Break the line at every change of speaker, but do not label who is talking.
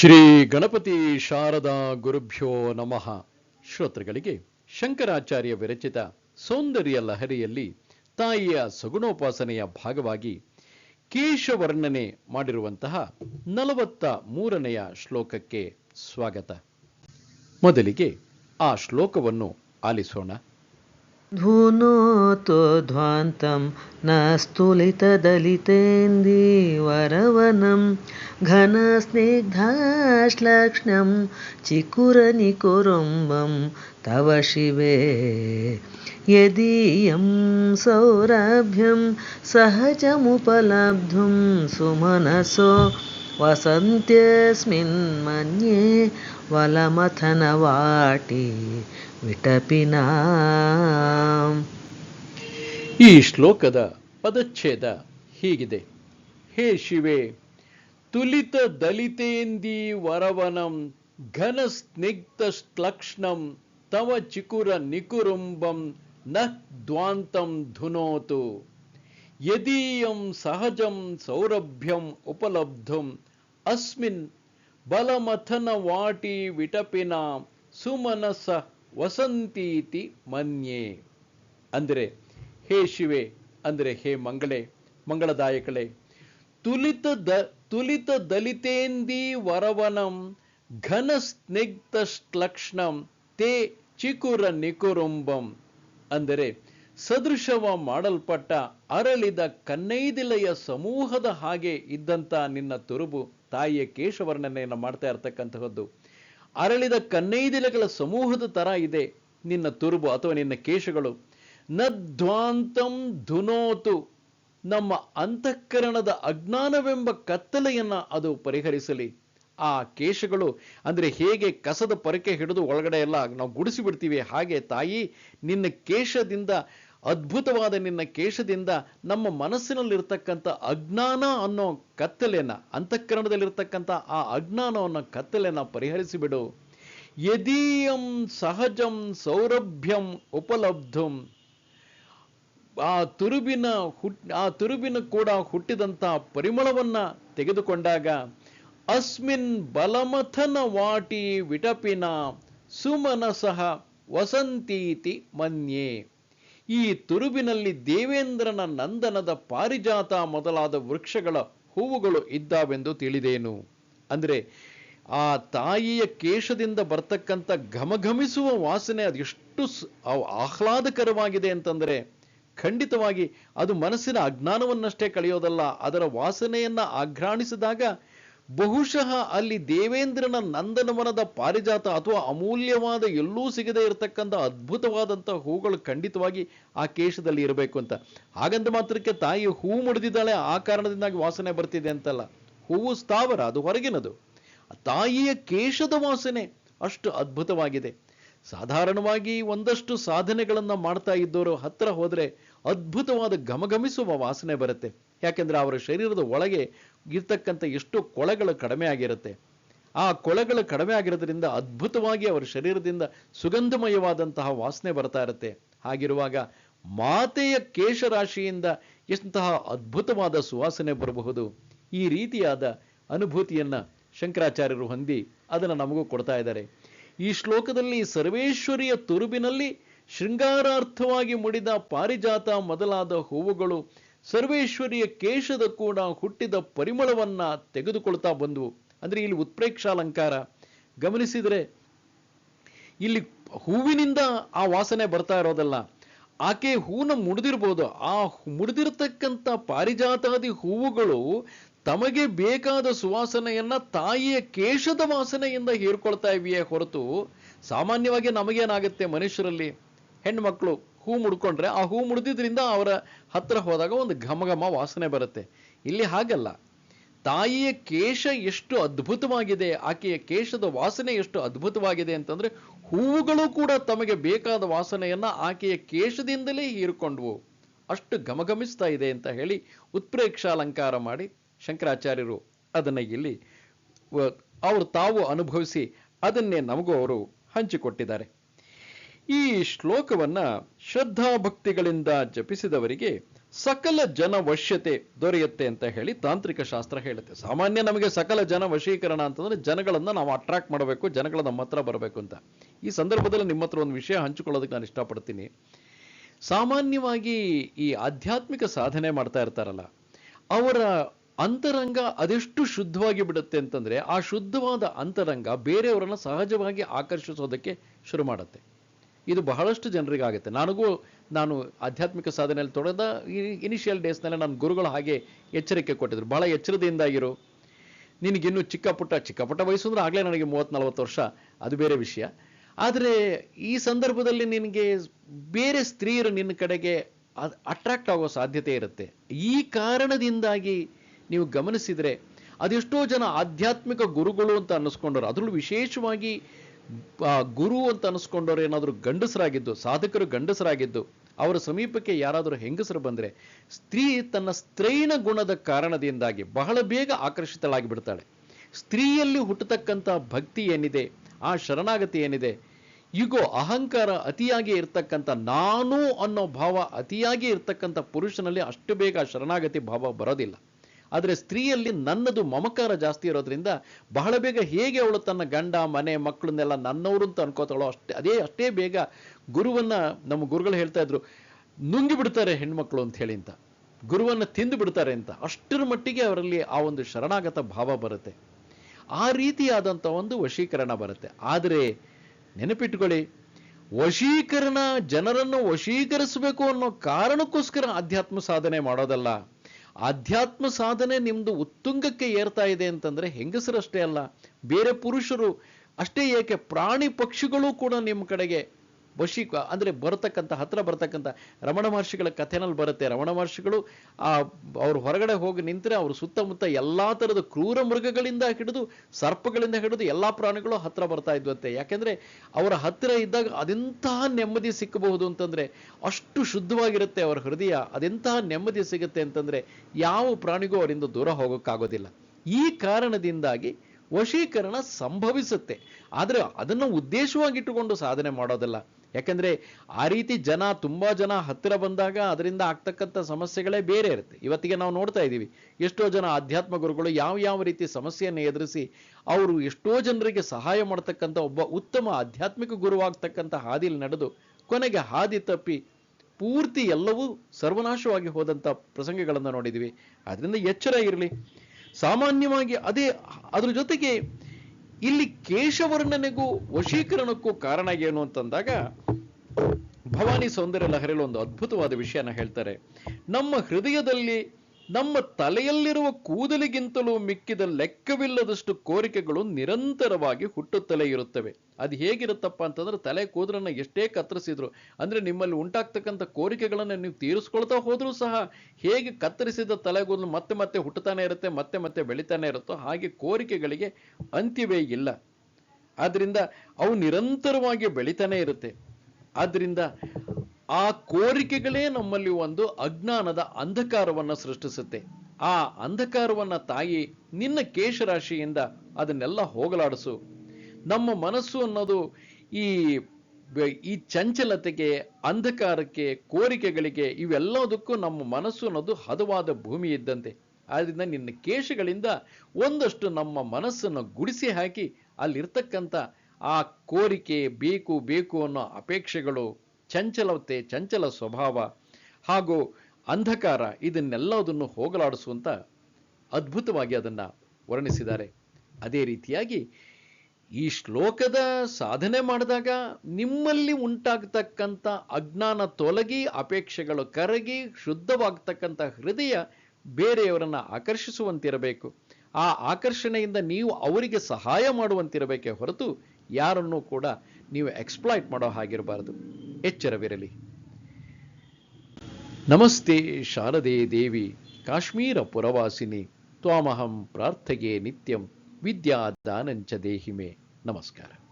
ಶ್ರೀ ಗಣಪತಿ ಶಾರದಾ ಗುರುಭ್ಯೋ ನಮಃ. ಶ್ರೋತೃಗಳಿಗೆ ಶಂಕರಾಚಾರ್ಯ ವಿರಚಿತ ಸೌಂದರ್ಯ ಲಹರಿಯಲ್ಲಿ ತಾಯಿಯ ಸಗುಣೋಪಾಸನೆಯ ಭಾಗವಾಗಿ ಕೇಶವರ್ಣನೆ ಮಾಡಿರುವಂತಹ ನಲವತ್ತ ಮೂರನೆಯ ಶ್ಲೋಕಕ್ಕೆ ಸ್ವಾಗತ. ಮೊದಲಿಗೆ ಆ ಶ್ಲೋಕವನ್ನು ಆಲಿಸೋಣ.
धूनोतो ध्वान्तं न स्तुलितदलितेन्दीवरवनं घनस्निग्धाश्लक्ष्णं चिकुरनिकुरुम्बं तव शिवे। यदीयं सौरभ्यं सहजमुपलब्धुं सुमनसो वसन्त्यस्मिन् मन्ये वलमथनवाटी ವಿಟಪಿನಾ.
ಈ ಶ್ಲೋಕದ ಪದಚ್ಛೇದ ಹೀಗಿದೆ. ಹೇ ಶಿವೆ, ತುಲಿತ ದಲಿತೇಂದಿ ವರವನಂ, ಘನ ಸ್ನಿಗ್ಧ ಶ್ಲಕ್ಷ್ಣಂ, ತವ ಚಿಕುರ ನಿಕುರುಂಬಂ, ನ ದ್ವಾಂತಂ ಧುನೋತು. ಯದೀಯಂ ಸಹಜಂ ಸೌರಭ್ಯಂ ಉಪಲಬ್ಧಂ, ಅಸ್ಮಿನ್ ಬಲಮಥನ ವಾಟಿ ವಿಟಪಿನ ಸುಮನಸ ವಸಂತೀತಿ ಮನ್ಯೆ. ಅಂದರೆ ಹೇ ಶಿವೆ, ಅಂದರೆ ಹೇ ಮಂಗಳೇ, ಮಂಗಳದಾಯಕಳೆ. ತುಲಿತ ದ, ತುಲಿತ ದಲಿತೇಂದಿ ವರವನಂ, ಘನ ಸ್ನಿಗ್ಧ ಶ್ಲಕ್ಷ್ಣಂ, ತೇ ಚಿಕುರ ನಿಕುರುಂಬಂ. ಅಂದರೆ ಸದೃಶವ ಮಾಡಲ್ಪಟ್ಟ ಅರಳಿದ ಕನ್ನೈದಿಲೆಯ ಸಮೂಹದ ಹಾಗೆ ಇದ್ದಂತ ನಿನ್ನ ತುರುಬು ತಾಯಿಯ ಕೇಶವರ್ಣನೆಯನ್ನು ಮಾಡ್ತಾ ಇರ್ತಕ್ಕಂತಹದ್ದು. ಅರಳಿದ ಕನ್ನೈದಿಲೆಗಳ ಸಮೂಹದ ತರ ಇದೆ ನಿನ್ನ ತುರುಬು ಅಥವಾ ನಿನ್ನ ಕೇಶಗಳು. ನಧ್ವಾಂತಂ ಧುನೋತು. ನಮ್ಮ ಅಂತಃಕರಣದ ಅಜ್ಞಾನವೆಂಬ ಕತ್ತಲೆಯನ್ನ ಅದು ಪರಿಹರಿಸಲಿ. ಆ ಕೇಶಗಳು ಅಂದ್ರೆ ಹೇಗೆ ಕಸದ ಪರಕೆ ಹಿಡಿದು ಒಳಗಡೆ ಎಲ್ಲ ನಾವು ಗುಡಿಸಿ ಬಿಡ್ತೀವಿ ಹಾಗೆ ತಾಯಿ, ನಿನ್ನ ಕೇಶದಿಂದ ಅದ್ಭುತವಾದ ನಿನ್ನ ಕೇಶದಿಂದ ನಮ್ಮ ಮನಸ್ಸಿನಲ್ಲಿರ್ತಕ್ಕಂಥ ಅಜ್ಞಾನ ಅನ್ನೋ ಕತ್ತಲೆಯನ್ನು, ಅಂತಃಕರಣದಲ್ಲಿರ್ತಕ್ಕಂಥ ಆ ಅಜ್ಞಾನ ಅನ್ನೋ ಕತ್ತಲೆಯನ್ನ ಪರಿಹರಿಸಿಬಿಡು. ಯದೀಯಂ ಸಹಜಂ ಸೌರಭ್ಯಂ ಉಪಲಬ್ಧಂ. ಆ ತುರುಬಿನ ಹುಟ್, ಆ ತುರುಬಿನ ಕೂಡ ಹುಟ್ಟಿದಂತ ಪರಿಮಳವನ್ನ ತೆಗೆದುಕೊಂಡಾಗ, ಅಸ್ಮಿನ್ ಬಲಮಥನ ವಾಟಿ ವಿಟಪಿನ ಸುಮನಸಃ ವಸಂತೀತಿ ಮನ್ಯೆ. ಈ ತುರುಬಿನಲ್ಲಿ ದೇವೇಂದ್ರನ ನಂದನದ ಪಾರಿಜಾತ ಮೊದಲಾದ ವೃಕ್ಷಗಳ ಹೂವುಗಳು ಇದ್ದಾವೆಂದು ತಿಳಿದೇನು? ಅಂದರೆ ಆ ತಾಯಿಯ ಕೇಶದಿಂದ ಬರ್ತಕ್ಕಂಥ ಘಮಘಮಿಸುವ ವಾಸನೆ ಅದೆಷ್ಟು ಆಹ್ಲಾದಕರವಾಗಿದೆ ಅಂತಂದ್ರೆ ಖಂಡಿತವಾಗಿ ಅದು ಮನಸ್ಸಿನ ಅಜ್ಞಾನವನ್ನಷ್ಟೇ ಕಳೆಯೋದಲ್ಲ, ಅದರ ವಾಸನೆಯನ್ನ ಆಘ್ರಾಣಿಸಿದಾಗ ಬಹುಶಃ ಅಲ್ಲಿ ದೇವೇಂದ್ರನ ನಂದನವನದ ಪಾರಿಜಾತ ಅಥವಾ ಅಮೂಲ್ಯವಾದ ಎಲ್ಲೂ ಸಿಗದೇ ಇರತಕ್ಕಂಥ ಅದ್ಭುತವಾದಂಥ ಹೂಗಳು ಖಂಡಿತವಾಗಿ ಆ ಕೇಶದಲ್ಲಿ ಇರಬೇಕು ಅಂತ. ಹಾಗಂತ ಮಾತ್ರಕ್ಕೆ ತಾಯಿ ಹೂ ಮುಡಿದಿದ್ದಾಳೆ, ಆ ಕಾರಣದಿಂದಾಗಿ ವಾಸನೆ ಬರ್ತಿದೆ ಅಂತಲ್ಲ. ಹೂವು ಸ್ಥಾವರ, ಅದು ಹೊರಗಿನದು. ತಾಯಿಯ ಕೇಶದ ವಾಸನೆ ಅಷ್ಟು ಅದ್ಭುತವಾಗಿದೆ. ಸಾಧಾರಣವಾಗಿ ಒಂದಷ್ಟು ಸಾಧನೆಗಳನ್ನ ಮಾಡ್ತಾ ಇದ್ದವರು ಹತ್ರ ಹೋದ್ರೆ ಅದ್ಭುತವಾದ ಘಮಘಮಿಸುವ ವಾಸನೆ ಬರುತ್ತೆ. ಯಾಕೆಂದ್ರೆ ಅವರ ಶರೀರದ ಒಳಗೆ ಇರ್ತಕ್ಕಂಥ ಎಷ್ಟು ಕೊಳೆಗಳು ಕಡಿಮೆ ಆಗಿರುತ್ತೆ. ಆ ಕೊಳೆಗಳು ಕಡಿಮೆ ಆಗಿರೋದ್ರಿಂದ ಅದ್ಭುತವಾಗಿ ಅವರ ಶರೀರದಿಂದ ಸುಗಂಧಮಯವಾದಂತಹ ವಾಸನೆ ಬರ್ತಾ ಇರುತ್ತೆ. ಹಾಗಿರುವಾಗ ಮಾತೆಯ ಕೇಶರಾಶಿಯಿಂದ ಎಂತಹ ಅದ್ಭುತವಾದ ಸುವಾಸನೆ ಬರಬಹುದು. ಈ ರೀತಿಯಾದ ಅನುಭೂತಿಯನ್ನ ಶಂಕರಾಚಾರ್ಯರು ಹೊಂದಿ ಅದನ್ನು ನಮಗೂ ಕೊಡ್ತಾ ಇದ್ದಾರೆ. ಈ ಶ್ಲೋಕದಲ್ಲಿ ಸರ್ವೇಶ್ವರಿಯ ತುರುಬಿನಲ್ಲಿ ಶೃಂಗಾರಾರ್ಥವಾಗಿ ಮುಡಿದ ಪಾರಿಜಾತ ಮೊದಲಾದ ಹೂವುಗಳು ಸರ್ವೇಶ್ವರಿಯ ಕೇಶದ ಕೂಡ ಹುಟ್ಟಿದ ಪರಿಮಳವನ್ನ ತೆಗೆದುಕೊಳ್ತಾ ಬಂದವು. ಅಂದ್ರೆ ಇಲ್ಲಿ ಉತ್ಪ್ರೇಕ್ಷಾಲಂಕಾರ. ಗಮನಿಸಿದರೆ ಇಲ್ಲಿ ಹೂವಿನಿಂದ ಆ ವಾಸನೆ ಬರ್ತಾ ಇರೋದಲ್ಲ. ಆಕೆ ಹೂನ ಮುಡಿದಿರ್ಬೋದು. ಆ ಮುಡಿದಿರತಕ್ಕಂಥ ಪಾರಿಜಾತಾದಿ ಹೂವುಗಳು ತಮಗೆ ಬೇಕಾದ ಸುವಾಸನೆಯನ್ನ ತಾಯಿಯ ಕೇಶದ ವಾಸನೆಯಿಂದ ಹೇರ್ಕೊಳ್ತಾ ಇವೆಯೇ ಹೊರತು ಸಾಮಾನ್ಯವಾಗಿ ನಮಗೇನಾಗುತ್ತೆ ಮನುಷ್ಯರಲ್ಲಿ? ಹೆಣ್ಮಕ್ಳು ಹೂ ಮುಡ್ಕೊಂಡ್ರೆ ಆ ಹೂ ಮುಡ್ದಿದ್ರಿಂದ ಅವರ ಹತ್ರ ಹೋದಾಗ ಒಂದು ಘಮಘಮ ವಾಸನೆ ಬರುತ್ತೆ. ಇಲ್ಲಿ ಹಾಗಲ್ಲ. ತಾಯಿಯ ಕೇಶ ಎಷ್ಟು ಅದ್ಭುತವಾಗಿದೆ, ಆಕೆಯ ಕೇಶದ ವಾಸನೆ ಎಷ್ಟು ಅದ್ಭುತವಾಗಿದೆ ಅಂತಂದ್ರೆ ಹೂವುಗಳು ಕೂಡ ತಮಗೆ ಬೇಕಾದ ವಾಸನೆಯನ್ನ ಆಕೆಯ ಕೇಶದಿಂದಲೇ ಹೀರಿಕೊಂಡ್ವು. ಅಷ್ಟು ಘಮಘಮಿಸ್ತಾ ಇದೆ ಅಂತ ಹೇಳಿ ಉತ್ಪ್ರೇಕ್ಷಾಲಂಕಾರ ಮಾಡಿ ಶಂಕರಾಚಾರ್ಯರು ಅದನ್ನ ಇಲ್ಲಿ ಅವರು ತಾವು ಅನುಭವಿಸಿ ಅದನ್ನೇ ನಮಗೂ ಅವರು ಹಂಚಿಕೊಟ್ಟಿದ್ದಾರೆ. ಈ ಶ್ಲೋಕವನ್ನ ಶ್ರದ್ಧಾಭಕ್ತಿಗಳಿಂದ ಜಪಿಸಿದವರಿಗೆ ಸಕಲ ಜನ ವಶ್ಯತೆ ದೊರೆಯುತ್ತೆ ಅಂತ ಹೇಳಿ ತಾಂತ್ರಿಕ ಶಾಸ್ತ್ರ ಹೇಳುತ್ತೆ. ಸಾಮಾನ್ಯ ನಮಗೆ ಸಕಲ ಜನ ವಶೀಕರಣ ಅಂತಂದ್ರೆ ಜನಗಳನ್ನ ನಾವು ಅಟ್ರಾಕ್ಟ್ ಮಾಡಬೇಕು, ಜನಗಳ ನಮ್ಮ ಹತ್ರ ಬರಬೇಕು ಅಂತ. ಈ ಸಂದರ್ಭದಲ್ಲಿ ನಿಮ್ಮ ಹತ್ರ ಒಂದು ವಿಷಯ ಹಂಚಿಕೊಳ್ಳೋದಕ್ಕೆ ನಾನು ಇಷ್ಟಪಡ್ತೀನಿ. ಸಾಮಾನ್ಯವಾಗಿ ಈ ಆಧ್ಯಾತ್ಮಿಕ ಸಾಧನೆ ಮಾಡ್ತಾ ಇರ್ತಾರಲ್ಲ, ಅವರ ಅಂತರಂಗ ಅದೆಷ್ಟು ಶುದ್ಧವಾಗಿ ಬಿಡುತ್ತೆ ಅಂತಂದ್ರೆ ಆ ಶುದ್ಧವಾದ ಅಂತರಂಗ ಬೇರೆಯವರನ್ನ ಸಹಜವಾಗಿ ಆಕರ್ಷಿಸೋದಕ್ಕೆ ಶುರು ಮಾಡುತ್ತೆ. ಇದು ಬಹಳಷ್ಟು ಜನರಿಗೆ ಆಗುತ್ತೆ ನನಗೂ ನಾನು ಆಧ್ಯಾತ್ಮಿಕ ಸಾಧನೆಯಲ್ಲಿ ತೊಡೆದ ಇನಿಷಿಯಲ್ ಡೇಸ್ನಲ್ಲಿ ನನ್ನ ಗುರುಗಳು ಹಾಗೆ ಎಚ್ಚರಿಕೆ ಕೊಟ್ಟಿದ್ರು. ಬಹಳ ಎಚ್ಚರದಿಂದ ಇರು. ನಿನಗಿನ್ನೂ ಚಿಕ್ಕ ಪುಟ್ಟ ಚಿಕ್ಕ ಪುಟ್ಟ ವಯಸ್ಸು ಅಂದ್ರೆ ಆಗಲೇ ನನಗೆ ಮೂವತ್ತು ನಲವತ್ತು ವರ್ಷ. ಅದು ಬೇರೆ ವಿಷಯ. ಆದರೆ ಈ ಸಂದರ್ಭದಲ್ಲಿ ನಿನಗೆ ಬೇರೆ ಸ್ತ್ರೀಯರು ನಿನ್ನ ಕಡೆಗೆ ಅಟ್ರಾಕ್ಟ್ ಆಗೋ ಸಾಧ್ಯತೆ ಇರುತ್ತೆ. ಈ ಕಾರಣದಿಂದಾಗಿ ನೀವು ಗಮನಿಸಿದರೆ ಅದೆಷ್ಟೋ ಜನ ಆಧ್ಯಾತ್ಮಿಕ ಗುರುಗಳು ಅಂತ ಅನ್ನಿಸ್ಕೊಂಡ್ರು ಅದರಲ್ಲೂ ವಿಶೇಷವಾಗಿ ಗುರು ಅಂತ ಅನ್ನಿಸ್ಕೊಂಡವ್ರು ಏನಾದರೂ ಗಂಡಸರಾಗಿದ್ದು, ಸಾಧಕರು ಗಂಡಸರಾಗಿದ್ದು, ಅವರ ಸಮೀಪಕ್ಕೆ ಯಾರಾದರೂ ಹೆಂಗಸರು ಬಂದರೆ ಸ್ತ್ರೀ ತನ್ನ ಸ್ತ್ರೈನ ಗುಣದ ಕಾರಣದಿಂದಾಗಿ ಬಹಳ ಬೇಗ ಆಕರ್ಷಿತಳಾಗಿ ಬಿಡ್ತಾಳೆ ಸ್ತ್ರೀಯಲ್ಲಿ ಹುಟ್ಟತಕ್ಕಂಥ ಭಕ್ತಿ ಏನಿದೆ, ಆ ಶರಣಾಗತಿ ಏನಿದೆ ಈಗೋ ಅಹಂಕಾರ ಅತಿಯಾಗಿ ಇರ್ತಕ್ಕಂಥ ನಾನು ಅನ್ನೋ ಭಾವ ಅತಿಯಾಗಿ ಇರ್ತಕ್ಕಂಥ ಪುರುಷನಲ್ಲಿ ಅಷ್ಟು ಬೇಗ ಶರಣಾಗತಿ ಭಾವ ಬರೋದಿಲ್ಲ. ಆದರೆ ಸ್ತ್ರೀಯಲ್ಲಿ ನನ್ನದು ಮಮಕಾರ ಜಾಸ್ತಿ ಇರೋದ್ರಿಂದ ಬಹಳ ಬೇಗ ಹೇಗೆ ಅವಳು ತನ್ನ ಗಂಡ, ಮನೆ, ಮಕ್ಕಳನ್ನೆಲ್ಲ ನನ್ನವರು ಅಂತ ಅನ್ಕೋತಾಳೋ ಅಷ್ಟೇ, ಅದೇ ಅಷ್ಟೇ ಬೇಗ ಗುರುವನ್ನ ನಮ್ಮ ಗುರುಗಳು ಹೇಳ್ತಾ ಇದ್ರು, ನುಂಗಿ ಬಿಡ್ತಾರೆ ಹೆಣ್ಮಕ್ಳು ಅಂತ ಹೇಳಿ ಅಂತ, ಗುರುವನ್ನು ತಿಂದು ಬಿಡ್ತಾರೆ ಅಂತ, ಅಷ್ಟರ ಮಟ್ಟಿಗೆ ಅವರಲ್ಲಿ ಆ ಒಂದು ಶರಣಾಗತ ಭಾವ ಬರುತ್ತೆ. ಆ ರೀತಿಯಾದಂಥ ಒಂದು ವಶೀಕರಣ ಬರುತ್ತೆ. ಆದರೆ ನೆನಪಿಟ್ಕೊಳ್ಳಿ, ವಶೀಕರಣ ಜನರನ್ನು ವಶೀಕರಿಸಬೇಕು ಅನ್ನೋ ಕಾರಣಕ್ಕೋಸ್ಕರ ಆಧ್ಯಾತ್ಮ ಸಾಧನೆ ಮಾಡೋದಲ್ಲ. ಆಧ್ಯಾತ್ಮ ಸಾಧನೆ ನಿಮ್ದು ಉತ್ತುಂಗಕ್ಕೆ ಏರ್ತಾ ಇದೆ ಅಂತಂದ್ರೆ ಹೆಂಗಸರಷ್ಟೇ ಅಲ್ಲ, ಬೇರೆ ಪುರುಷರು ಅಷ್ಟೇ ಏಕೆ ಪ್ರಾಣಿ ಪಕ್ಷಿಗಳು ಕೂಡ ನಿಮ್ಮ ಕಡೆಗೆ ವಶೀ ಅಂದರೆ ಬರತಕ್ಕಂಥ ಹತ್ರ ಬರತಕ್ಕಂಥ ರಮಣ ಮಹರ್ಷಿಗಳ ಕಥೆನಲ್ಲಿ ಬರುತ್ತೆ. ರಮಣ ಮಹರ್ಷಿಗಳು ಆ, ಅವ್ರ ಹೊರಗಡೆ ಹೋಗಿ ನಿಂತರೆ ಅವ್ರ ಸುತ್ತಮುತ್ತ ಎಲ್ಲಾ ಥರದ ಕ್ರೂರ ಮೃಗಗಳಿಂದ ಹಿಡಿದು ಸರ್ಪಗಳಿಂದ ಹಿಡಿದು ಎಲ್ಲಾ ಪ್ರಾಣಿಗಳು ಹತ್ರ ಬರ್ತಾ ಇದ್ವಂತೆ. ಯಾಕೆಂದ್ರೆ ಅವರ ಹತ್ತಿರ ಇದ್ದಾಗ ಅದೆಂತಹ ನೆಮ್ಮದಿ ಸಿಕ್ಕಬಹುದು ಅಂತಂದ್ರೆ ಅಷ್ಟು ಶುದ್ಧವಾಗಿರುತ್ತೆ ಅವರ ಹೃದಯ. ಅದೆಂತಹ ನೆಮ್ಮದಿ ಸಿಗುತ್ತೆ ಅಂತಂದ್ರೆ ಯಾವ ಪ್ರಾಣಿಗೂ ಅವರಿಂದ ದೂರ ಹೋಗೋಕ್ಕಾಗೋದಿಲ್ಲ. ಈ ಕಾರಣದಿಂದಾಗಿ ವಶೀಕರಣ ಸಂಭವಿಸುತ್ತೆ. ಆದರೆ ಅದನ್ನು ಉದ್ದೇಶವಾಗಿಟ್ಟುಕೊಂಡು ಸಾಧನೆ ಮಾಡೋದಲ್ಲ. ಯಾಕಂದ್ರೆ ಆ ರೀತಿ ಜನ, ತುಂಬಾ ಜನ ಹತ್ತಿರ ಬಂದಾಗ ಅದರಿಂದ ಆಗ್ತಕ್ಕಂಥ ಸಮಸ್ಯೆಗಳೇ ಬೇರೆ ಇರುತ್ತೆ. ಇವತ್ತಿಗೆ ನಾವು ನೋಡ್ತಾ ಇದ್ದೀವಿ, ಎಷ್ಟೋ ಜನ ಆಧ್ಯಾತ್ಮ ಗುರುಗಳು ಯಾವ ಯಾವ ರೀತಿ ಸಮಸ್ಯೆಯನ್ನು ಎದುರಿಸಿ ಅವರು ಎಷ್ಟೋ ಜನರಿಗೆ ಸಹಾಯ ಮಾಡ್ತಕ್ಕಂಥ ಒಬ್ಬ ಉತ್ತಮ ಆಧ್ಯಾತ್ಮಿಕ ಗುರುವಾಗ್ತಕ್ಕಂಥ ಹಾದಿಲಿ ನಡೆದು ಕೊನೆಗೆ ಹಾದಿ ತಪ್ಪಿ ಪೂರ್ತಿ ಎಲ್ಲವೂ ಸರ್ವನಾಶವಾಗಿ ಹೋದಂಥ ಪ್ರಸಂಗಗಳನ್ನು ನೋಡಿದ್ದೀವಿ. ಅದರಿಂದ ಎಚ್ಚರ ಇರಲಿ. ಸಾಮಾನ್ಯವಾಗಿ ಅದೇ, ಅದ್ರ ಜೊತೆಗೆ ಇಲ್ಲಿ ಕೇಶವರ್ಣನೆಗೂ ವಶೀಕರಣಕ್ಕೂ ಕಾರಣ ಏನು ಅಂತಂದಾಗ ಭವಾನಿ ಸೌಂದರ್ಯ ಲಹರಿಯಲ್ಲಿ ಒಂದು ಅದ್ಭುತವಾದ ವಿಷಯನ ಹೇಳ್ತಾರೆ. ನಮ್ಮ ಹೃದಯದಲ್ಲಿ, ನಮ್ಮ ತಲೆಯಲ್ಲಿರುವ ಕೂದಲಿಗಿಂತಲೂ ಮಿಕ್ಕಿದ ಲೆಕ್ಕವಿಲ್ಲದಷ್ಟು ಕೋರಿಕೆಗಳು ನಿರಂತರವಾಗಿ ಹುಟ್ಟುತ್ತಲೇ ಇರುತ್ತವೆ. ಅದು ಹೇಗಿರುತ್ತಪ್ಪ ಅಂತಂದ್ರೆ ತಲೆ ಕೂದಲನ್ನ ಎಷ್ಟೇ ಕತ್ತರಿಸಿದ್ರು, ಅಂದ್ರೆ ನಿಮ್ಮಲ್ಲಿ ಉಂಟಾಗ್ತಕ್ಕಂಥ ಕೋರಿಕೆಗಳನ್ನ ನೀವು ತೀರಿಸ್ಕೊಳ್ತಾ ಹೋದ್ರೂ ಸಹ ಹೇಗೆ ಕತ್ತರಿಸಿದ ತಲೆ ಕೂದಲು ಮತ್ತೆ ಮತ್ತೆ ಹುಟ್ಟುತ್ತಾನೆ ಇರುತ್ತೆ, ಮತ್ತೆ ಮತ್ತೆ ಬೆಳಿತಾನೆ ಇರುತ್ತೋ ಹಾಗೆ ಕೋರಿಕೆಗಳಿಗೆ ಅಂತ್ಯವೇ ಇಲ್ಲ. ಆದ್ರಿಂದ ಅವು ನಿರಂತರವಾಗಿ ಬೆಳಿತಾನೆ ಇರುತ್ತೆ. ಆದ್ರಿಂದ ಆ ಕೋರಿಕೆಗಳೇ ನಮ್ಮಲ್ಲಿ ಒಂದು ಅಜ್ಞಾನದ ಅಂಧಕಾರವನ್ನು ಸೃಷ್ಟಿಸುತ್ತೆ. ಆ ಅಂಧಕಾರವನ್ನು ತಾಯಿ ನಿನ್ನ ಕೇಶರಾಶಿಯಿಂದ ಅದನ್ನೆಲ್ಲ ಹೋಗಲಾಡಿಸು. ನಮ್ಮ ಮನಸ್ಸು ಅನ್ನೋದು ಈ ಈ ಚಂಚಲತೆಗೆ, ಅಂಧಕಾರಕ್ಕೆ, ಕೋರಿಕೆಗಳಿಗೆ ಇವೆಲ್ಲದಕ್ಕೂ ನಮ್ಮ ಮನಸ್ಸು ಅನ್ನೋದು ಹದವಾದ ಭೂಮಿ ಇದ್ದಂತೆ. ಆದ್ದರಿಂದ ನಿನ್ನ ಕೇಶಗಳಿಂದ ಒಂದಷ್ಟು ನಮ್ಮ ಮನಸ್ಸನ್ನು ಗುಡಿಸಿ ಹಾಕಿ ಅಲ್ಲಿರ್ತಕ್ಕಂಥ ಆ ಕೋರಿಕೆ ಬೇಕು ಬೇಕು ಅನ್ನೋ ಅಪೇಕ್ಷೆಗಳು ಚಂಚಲತೆ, ಚಂಚಲ ಸ್ವಭಾವ ಹಾಗೂ ಅಂಧಕಾರ ಇದನ್ನೆಲ್ಲದನ್ನು ಹೋಗಲಾಡಿಸುವಂತ ಅದ್ಭುತವಾಗಿ ಅದನ್ನ ವರ್ಣಿಸಿದ್ದಾರೆ. ಅದೇ ರೀತಿಯಾಗಿ ಈ ಶ್ಲೋಕದ ಸಾಧನೆ ಮಾಡಿದಾಗ ನಿಮ್ಮಲ್ಲಿ ಉಂಟಾಗ್ತಕ್ಕಂಥ ಅಜ್ಞಾನ ತೊಲಗಿ, ಅಪೇಕ್ಷೆಗಳು ಕರಗಿ, ಶುದ್ಧವಾಗ್ತಕ್ಕಂಥ ಹೃದಯ ಬೇರೆಯವರನ್ನ ಆಕರ್ಷಿಸುವಂತಿರಬೇಕು. ಆ ಆಕರ್ಷಣೆಯಿಂದ ನೀವು ಅವರಿಗೆ ಸಹಾಯ ಮಾಡುವಂತಿರಬೇಕೇ ಹೊರತು ಯಾರನ್ನೂ ಕೂಡ ನೀವು ಎಕ್ಸ್ಪ್ಲಾಯ್ಟ್ ಮಾಡೋ ಹಾಗಿರಬಾರದು. ಎಚ್ಚರವಿರಲಿ. ನಮಸ್ತೆ ಶಾರದೆ ದೇವಿ, ಕಾಶ್ಮೀರ ಪುರವಾಸಿನಿ, ತ್ವಾಮಹಂ ಪ್ರಾರ್ಥಗೆ ನಿತ್ಯಂ ವಿದ್ಯಾ ದಾನಂಚ ದೇಹಿಮೆ. ನಮಸ್ಕಾರ.